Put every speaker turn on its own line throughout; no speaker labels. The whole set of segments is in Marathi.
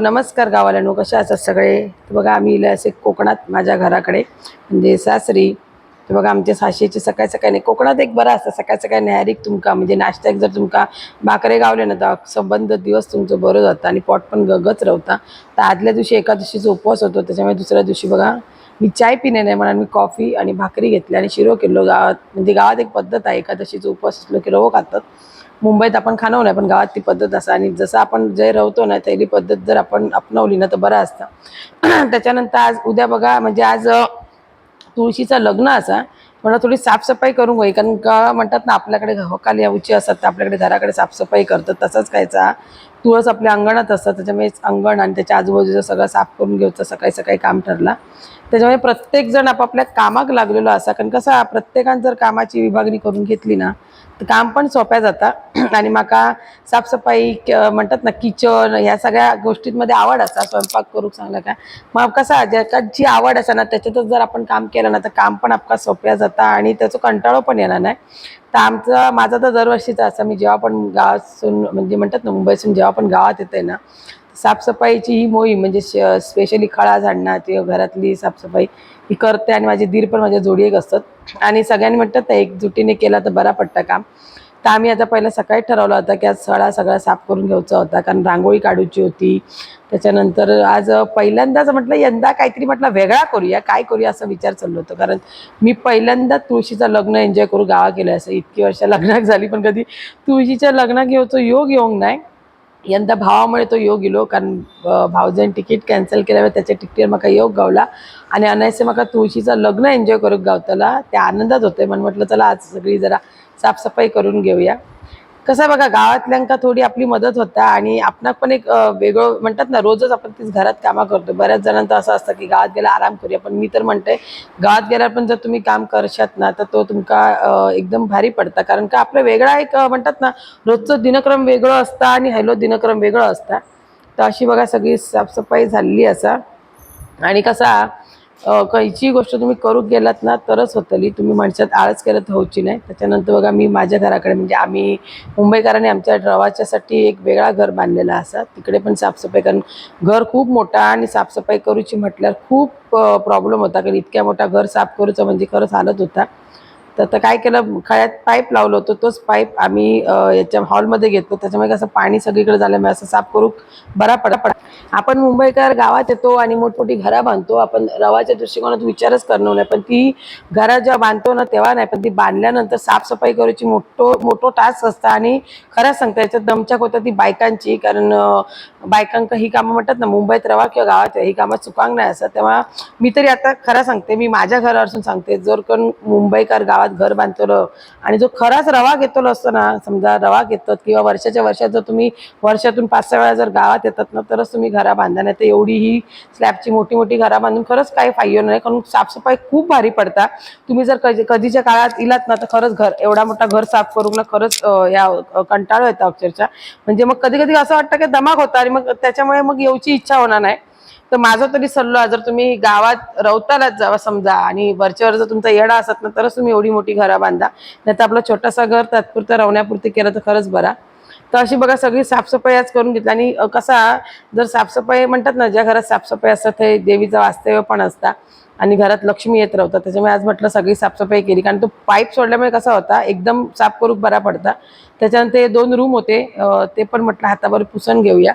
नमस्कार गावाल्यानो कशा असतात सगळे? तर बघा आम्ही इले असे कोकणात माझ्या घराकडे म्हणजे सासरी. तर बघा आमच्या साशेचे सकाळी सकाळी नाही कोकणात एक बरं असतं सकाळी सकाळी न्याहारीक तुमका म्हणजे नाश्त्याक जर तुमका भाकरे गावले ना तर संबंध दिवस तुमचं बरं जातं आणि पोट पण गगच रवता. तर आदल्या दिवशी एका दिवशीचा उपवास होतो त्याच्यामुळे दुसऱ्या दिवशी बघा मी चाय पिणे नाही म्हणून मी कॉफी आणि भाकरी घेतली आणि शिरो केलो. गावात म्हणजे गावात एक पद्धत आहे एकादशीचा उपवास असलो की रवो खातात. मुंबईत आपण खाणं नाही पण गावात ती पद्धत असं आणि जसं आपण जे रवतो ना त्याची पद्धत जर आपण अपनवली ना तर बरं असतं. त्याच्यानंतर आज उद्या बघा म्हणजे आज तुळशीचं लग्न असा. म्हणा थोडी साफसफाई करून होई कारण का म्हणतात ना आपल्याकडे हकाली उची असतात तर आपल्याकडे घराकडे साफसफाई करतात तसंच खायचा. तुळस आपल्या अंगणात असतात त्याच्यामुळे अंगण आणि त्याच्या आजूबाजूचं सगळं साफ करून घ्यायचं सकाळी सकाळी काम ठरला. त्याच्यामुळे प्रत्येक जण आपापल्या कामाक लागलेलो असा. कारण कसं प्रत्येकान जर कामाची विभागणी करून घेतली ना तर काम पण सोप्या जाता. आणि म्हाका साफसफाई क- म्हणतात ना किचन ह्या सगळ्या गोष्टींमध्ये आवड असा. स्वयंपाक करूक सांगला काय मग कसा ज्याका जी आवड असा ना त्याच्यातच जर आपण काम केलं ना तर काम पण आपका सोप्या जाता आणि त्याचं कंटाळो पण येणार नाही. तर आमचं माझा तर दरवर्षीचा असा मी जेव्हा पण गावातून म्हणजे म्हणतात ना मुंबईतून जेव्हा पण गावात येते ना साफसफाईची ही मोहीम म्हणजे स्पेशली खळा झाडणं किंवा घरातली साफसफाई ही करते आणि माझे दीर पण माझ्या जोडी एक असतात. आणि सगळ्यांनी म्हणतात तर एकजुटीने केला तर बरा पडता काम. तर आम्ही आता पहिला सकाळी ठरवलं होतं की आज सळा सगळा साफ करून घ्यायचा होता कारण रांगोळी काढूची होती. त्याच्यानंतर आज पहिल्यांदाच म्हटलं यंदा काहीतरी म्हटलं वेगळा करूया काय करूया असा विचार चाललो होतो. कारण मी पहिल्यांदा तुळशीचं लग्न एन्जॉय करू गावा केलं असं इतकी वर्ष लग्नाक झाली पण कधी तुळशीच्या लग्नाक घेऊचो योग येऊक नाही. यंदा भावामुळे तो योग इलो कारण अ, तिकीट कॅन्सल केल्यामुळे त्याच्या तिकीटेर म्हाका योग गावला. आणि अनायसे म्हाका तुळशीचं लग्न एन्जॉय करूक गावतला. त्या आनंदात होते म्हणून म्हटलं चला आज सगळी जरा साफसफाई करून घेऊया. कसं आहे बघा गावातल्यांका थोडी आपली मदत होता आणि आपणा पण एक वेगळं म्हणतात ना रोजच आपण तीच घरात कामं करतो बऱ्याच जणांचं असं असतं की गावात गेला आराम करूया पण मी तर म्हणते गावात गेल्यावर पण जर तुम्ही काम करशात ना तर तो तुमका एकदम भारी पडता. कारण का आपलं वेगळा एक म्हणतात ना रोजचं दिनक्रम वेगळं असतं आणि हॅलो दिनक्रम वेगळं असतं. तर अशी बघा सगळी साफसफाई झालेली असा. आणि कसा अ, गोष्ट तुम्ही करूक गेलात ना तरच होतली. तुम्ही माणसात आळस करत होऊची नाही. त्याच्यानंतर बघा मी माझ्या घराकडे म्हणजे आम्ही मुंबईकरांनी आमच्या रवाच्यासाठी एक वेगळा घर बांधलेला असा. तिकडे पण साफसफाई कारण घर खूप मोठा आणि साफसफाई करूची म्हटल्यावर खूप प्रॉब्लेम होता. कारण इतक्या मोठा घर साफ करूचं म्हणजे खरंच हालत होता. तर आता काय केलं खळ्यात पाईप लावलं होतं तोच पाईप आम्ही याच्या हॉलमध्ये घेतो त्याच्यामुळे कसं पाणी सगळीकडे झाल्यामुळे असं साफ करू बरा पडा पडा. आपण मुंबईकर गावात येतो आणि मोठमोठी घरं बांधतो आपण रवाच्या दृष्टिकोनात विचारच करणार नाही. पण ती घरं जेव्हा बांधतो ना तेव्हा नाही पण ती बांधल्यानंतर साफसफाई करायची मोठो मोठो टास्क असतं. आणि खरंच सांगता याच्यात दमछाक होतं ती बायकांची कारण बायकांक ही कामं म्हणतात ना मुंबईत रवा किंवा गावात ही कामं चुकांग नाही असं. तेव्हा मी तरी आता खरं सांगते मी माझ्या घरावरून सांगते जर कोण मुंबईकर गावात घर बांधतो आणि जो खराच रवा घेतलो असतो ना समजा रवा घेतात किंवा वर्षाच्या वर्षात जर तुम्ही वर्षातून पाच सहा वेळा जर गावात येतात ना तरच तुम्ही घरा बांधा नाही तर एवढी ही स्लॅबची मोठी मोठी घरा बांधून खरंच काही फायदा नाही कारण साफसफाई खूप भारी पडता. तुम्ही जर कधी कधीच्या काळात इलात ना तर खरंच घर एवढा मोठा घर साफ करून ना खरंच या कंटाळू येतात अक्षरशः. म्हणजे मग कधी कधी असं वाटतं की दमाग होता आणि मग त्याच्यामुळे मग येऊची इच्छा होणार नाही. तर माझा तरी सल्लो जर तुम्ही गावात रवतालाच जावा समजा आणि वरच्यावर जर तुमचा येडा असत ना तरच तुम्ही एवढी मोठी घरं बांधा. नाही तर आपलं छोटासा घर तात्पुरतं रवण्यापुरती केलं तर खरंच बरा. तर अशी बघा सगळी साफसफाई आज करून घेतली. आणि कसा जर साफसफाई म्हणतात ना ज्या घरात साफसफाई असतात ते देवीचं वास्तव्य पण असतात आणि घरात लक्ष्मी येत राहतात त्याच्यामुळे आज म्हटलं सगळी साफसफाई केली. कारण तो पाईप सोडल्यामुळे कसा होता एकदम साफ करूक बरा पडता. त्याच्यानंतर हे दोन रूम होते. ते पण म्हटलं हातावर पुसून घेऊया.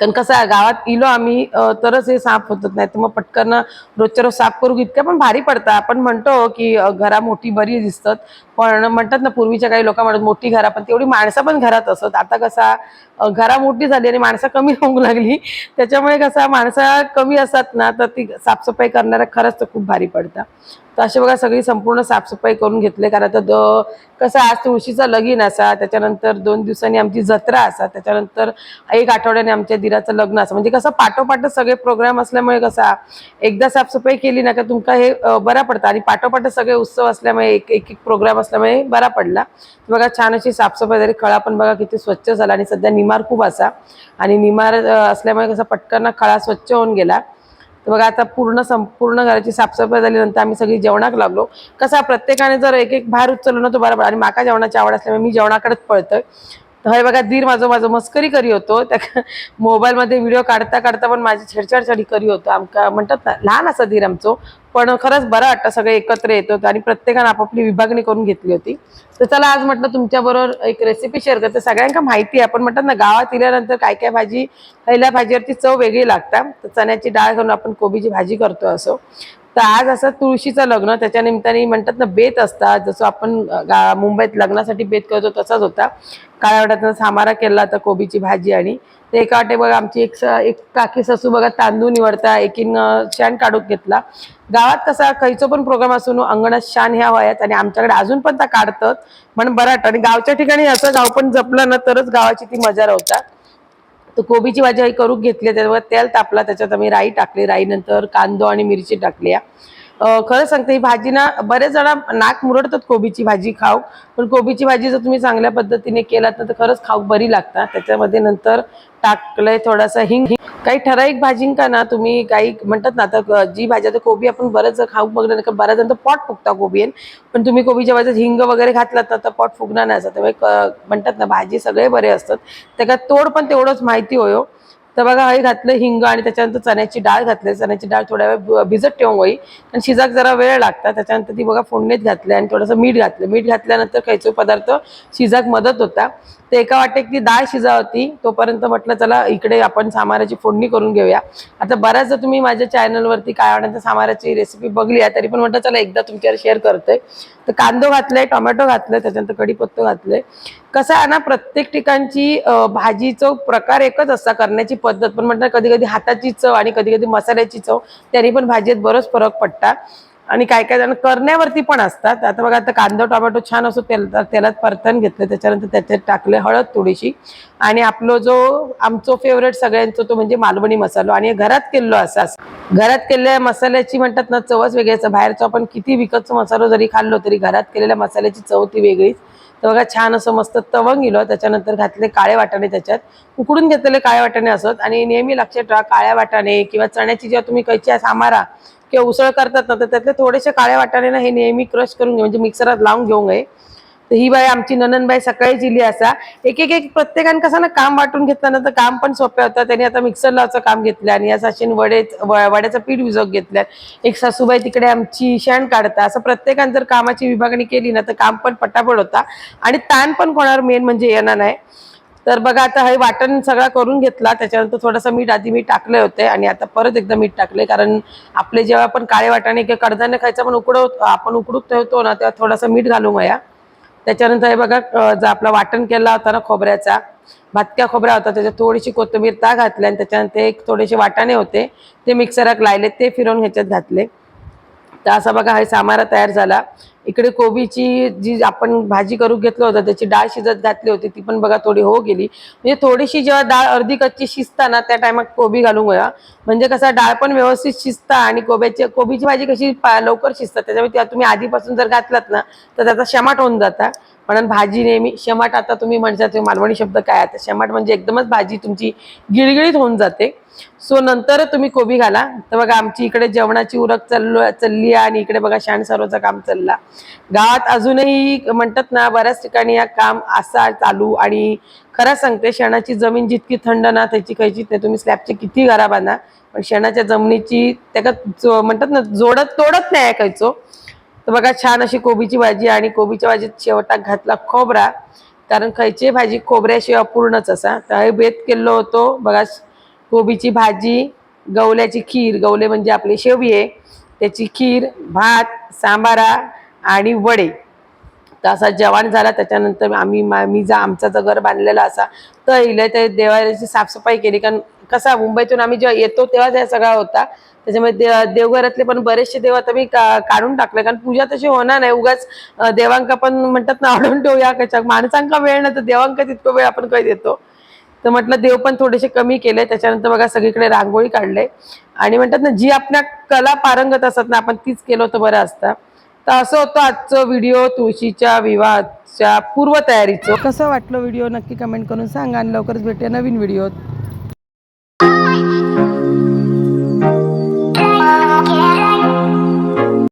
कारण कसं आहे गावात इलो आम्ही तरच हे साफ होत नाही. तर मग पटकन रोजच्या रोज साफ करू इतक्या पण भारी पडतात. आपण म्हणतो की घरा मोठी बरी दिसतात. पण म्हणतात ना पूर्वीच्या काही लोक म्हणत मोठी घरा पण तेवढी माणसं पण घरात असत. आता कसा घरा मोठी झाली आणि माणसं कमी होऊ लागली त्याच्यामुळे कसा माणसं कमी असतात ना तर ती साफसफाई करणाऱ्या खरंच तर खूप भारी पडतात तर असे बघा सगळी संपूर्ण साफसफाई करून घेतले कारण आता द कसं आज तुळशीचा लगीन असा त्याच्यानंतर दोन दिवसांनी आमची जत्रा असा त्याच्यानंतर एक आठवड्याने आमच्या दिराचं लग्न असं म्हणजे कसं पाठोपाठच सगळे प्रोग्राम असल्यामुळे कसा एकदा साफसफाई केली ना का तुमका हे बरा पडतं. आणि पाठोपाठ सगळे उत्सव असल्यामुळे एक एक एक प्रोग्राम असल्यामुळे बरा पडला. बघा छान अशी साफसफाई झाली खळा पण बघा किती स्वच्छ झाला आणि सध्या निमार खूप असा. आणि निमार असल्यामुळे कसं पटकन खळा स्वच्छ होऊन गेला. तर बघा आता पूर्ण संपूर्ण घराची साफसफाई झाल्यानंतर आम्ही सगळी जेवणाक लागलो. कसा प्रत्येकाने जर एक एक बाहेर उचललो ना तो बरोबर आणि माका जेवणाची आवड असल्यामुळे मी जेवणाकडेच पळतोय. तर हे बघा दीर माझं माझं मस्करी करी होतो. त्या मोबाईलमध्ये व्हिडिओ काढता काढता पण माझी छेडछाडछाडी करी होतो. आमका म्हणतात ना लहान असा धीर आमचो. पण खरंच बरं वाटतं सगळे एकत्र येत होतं आणि प्रत्येकानं आपापली विभागणी करून घेतली होती. तर चला आज म्हटलं तुमच्याबरोबर एक रेसिपी शेअर करते. सगळ्यांका माहिती आहे. आपण म्हणतात ना गावात इल्यानंतर काय काय भाजी पहिल्या भाजीवरती चव वेगळी लागतात तर चण्याची डाळ घालून आपण कोबीची भाजी करतो असो. तर आज असं तुळशीचं लग्न त्याच्या निमित्ताने म्हणतात ना बेत असतात. जसं आपण गा- मुंबईत लग्नासाठी बेत करतो तसाच होता. काळ्या वाट्यातनं सामारा केला होता कोबीची भाजी आणि ते एका वाटे बघा आमची एक स- एक काकी सासू बघा तांदूळ निवडता एकीन शान शाण काढून घेतला. गावात कसा खयचो पण प्रोग्राम असून अंगणात शान ह्या वयात आणि आमच्याकडे अजून पण त्या काढतात. म्हणून बराट आणि गावच्या ठिकाणी असं गाव पण जपलं ना तरच गावाची ती मजा राहतात. तर कोबीची भाजी आई करून घेतली त्याच्यावर तेल तापला त्याच्यात आम्ही राई टाकली. राई नंतर कांदो आणि मिरची टाकली खरं सांगते ही भाजी ना बरेच जण नाक मुरडतात कोबीची भाजी खाऊ पण कोबीची भाजी जर तुम्ही चांगल्या पद्धतीने केलात ना तर खरंच खाऊ बरी लागतात. त्याच्यामध्ये नंतर टाकलंय थोडासा हिंग. काही ठराविक भाजींका ना तुम्ही काही म्हणतात ना आता जी भाजी आता कोबी आपण बरंच खाऊ बघणार नाही, कारण बऱ्याच जण पॉट फुगता कोबी पण तुम्ही कोबीच्या भाजीत हिंग वगैरे घातलात ना तर पॉट फुगणार नाही असं. त्यामुळे क- म्हणतात ना भाजी सगळे बरे असतात. त्याच्यात तोड पण तेवढंच माहिती होयो. तर बघा हे घातलं हिंग आणि त्याच्यानंतर चण्याची डाळ घातली. चण्याची डाळ थोड्या वेळ भिजत ठेवून होई आणि शिजाक जरा वेळ लागतात. त्याच्यानंतर ती बघा फोडणीत घातली आणि थोडंसं मीठ घातलं. मीठ घातल्यानंतर खायचो पदार्थ शिजाक मदत होता. तर एका वाटेक ती डाळ शिजा होती. तोपर्यंत म्हटलं चला इकडे आपण सामाराची फोडणी करून घेऊया. आता बऱ्याचदा तुम्ही माझ्या चॅनलवरती काय वाटतं सामाराची रेसिपी बघली आहे तरी पण म्हटलं चला एकदा तुमच्यावर शेअर करतोय. तर कांदो घातलाय टोमॅटो घातलाय त्याच्यानंतर कढीपत्तो घातलंय. कसं आहे ना प्रत्येक ठिकाणची भाजीचं प्रकार एकच असता करण्याची पद्धत. पण म्हटलं कधी कधी हाताची चव आणि कधी कधी मसाल्याची चव त्यांनी पण भाजीत बरंच फरक पडतात आणि काय काय जण करण्यावरती पण असतात. आता बघा आता कांदा टोमॅटो छान असो तेल तेलात परतन घेतलं त्याच्यानंतर त्याच्यात टाकले हळद थोडीशी. आणि आपलो जो आमचो फेवरेट सगळ्यांचा तो म्हणजे मालवणी मसालो. आणि घरात केलेलो असा घरात केलेल्या मसाल्याची म्हणतात ना चवच वेगळी असं बाहेरचा आपण किती विकतचा मसालो जरी खाल्लो तरी घरात केलेल्या मसाल्याची चव ती वेगळीच. तर बघा छान असं मस्त तवंग गेलो हो. त्याच्यानंतर घातले काळे वाटाणे त्याच्यात. उकडून घेतलेले काळे वाटाणे असत. आणि नेहमी लक्षात ठेवा काळ्या वाटाणे किंवा चण्याची जेव्हा तुम्ही कैची सामारा किंवा उसळ करतात ना तर त्यातले थोडेसे काळे वाटाणे ना हे नेहमी क्रश करून घे. म्हणजे मिक्सरात लावून घेऊन घे तर ही बाई आमची नननबाई सकाळी जिली असा. एक एक एक प्रत्येकाने कसं ना काम वाटून घेतलं ना तर काम पण सोपं होतं त्यांनी आता मिक्सर लावचं काम घेतलं आणि या साशीन वडे व- वड्याचं पीठ विजोग घेतलं. एक सासूबाई तिकडे आमची शेण काढता असं प्रत्येकाने जर कामाची विभागणी केली ना तर काम पण पटापट होता. आणि ताण पण कोणावर मेन म्हणजे येणार नाही. तर बघा आता हे वाटण सगळा करून घेतला. त्याच्यानंतर थोडंसं मीठ आधी मी टाकले होते आणि आता परत एकदा मीठ टाकले कारण आपले जेव्हा आपण काळे वाटाणे किंवा कडधान्य खायचं पण उकडव आपण उकडूक ठेवतो ना तेव्हा थोडंसं मीठ घालू मया. त्याच्यानंतर हे बघा जो आपला वाटण केला होता ना खोबऱ्याचा भातक्या खोबऱ्या होता त्याच्यात थोडीशी कोथिंबीर ता घातली आणि त्याच्यानंतर एक थोडेसे वाटाणे होते ते मिक्सरात लायले ते फिरवून ह्याच्यात घातले. तर असा बघा हा सामारा तयार झाला. इकडे कोबीची जी आपण भाजी करून घेतलं होतं त्याची डाळ शिजत घातली होती ती पण बघा थोडी हो गेली. म्हणजे थोडीशी जेव्हा डाळ अर्धी कच्ची शिजता ना त्या टायमात कोबी घालून गोया म्हणजे कसा डाळ पण व्यवस्थित शिजता आणि कोब्याची कोबीची भाजी कशी पा- लवकर शिजतात त्याच्यामुळे त्या तुम्ही आधीपासून जर घातलात ना तर त्याचा शमाट होऊन जाता. म्हणून भाजी नेहमी शमाट आता तुम्ही म्हणता ते मालवणी शब्द काय आता शमाट म्हणजे एकदमच भाजी तुमची गिळगिळीत होऊन जाते. सो नंतर तुम्ही कोबी घाला. तर बघा आमची इकडे जेवणाची उरक चाललो चालली आहे आणि इकडे बघा शाण सर्वचं काम चालला. गावात अजूनही म्हणतात ना बऱ्याच ठिकाणी या काम असा चालू आणि खरं सांगते शेणाची जमीन जितकी थंड ना त्याची खायची ते तुम्ही स्लॅबचे किती घरा बांधा. पण शेणाच्या जमिनीची त्याच्यात जो- म्हणतात ना जोडत तोडत नाही ऐकायचो तर बघा छान अशी कोबीची भाजी आणि कोबीच्या भाजीत शेवटाक घातला खोबरा. कारण खायची भाजी खोबऱ्याशिवाय अपूर्णच असा. तर हे बेत केलो होतो. बघा कोबीची भाजी गवल्याची खीर. गवले म्हणजे आपली शेवये. त्याची खीर भात सांबारा आणि वडे. तर असा जेवण झाला. त्याच्यानंतर आम्ही मा- मी जा आमचा जो घर बांधलेला असा तर इले ते देवाची साफसफाई केली. कारण कसा मुंबईतून आम्ही जेव्हा येतो तेव्हा ते सगळा होता. त्याच्यामुळे दे- देवघरातले पण बरेचसे देव आता मी का- काढून टाकले. कारण पूजा तशी होणार नाही. उगाच देवांका पण म्हणतात ना आढळून ठेवूया कशा माणसांका वेळ नाही तर देवांका तितकं वेळ आपण काही देतो. तर म्हटलं देव पण थोडेसे कमी केले. त्याच्यानंतर बघा सगळीकडे रांगोळी काढले. आणि म्हणतात ना जी आपल्या कला पारंगत असतात ना आपण तीच केलं होतं बरं असतं. तर असं होतं आजचं व्हिडिओ तुळशीच्या विवाहाच्या पूर्वतयारीचं. कसं वाटलं व्हिडिओ? नक्की कमेंट करून सांगा आणि लवकरच भेटूया नवीन व्हिडिओत. Bye.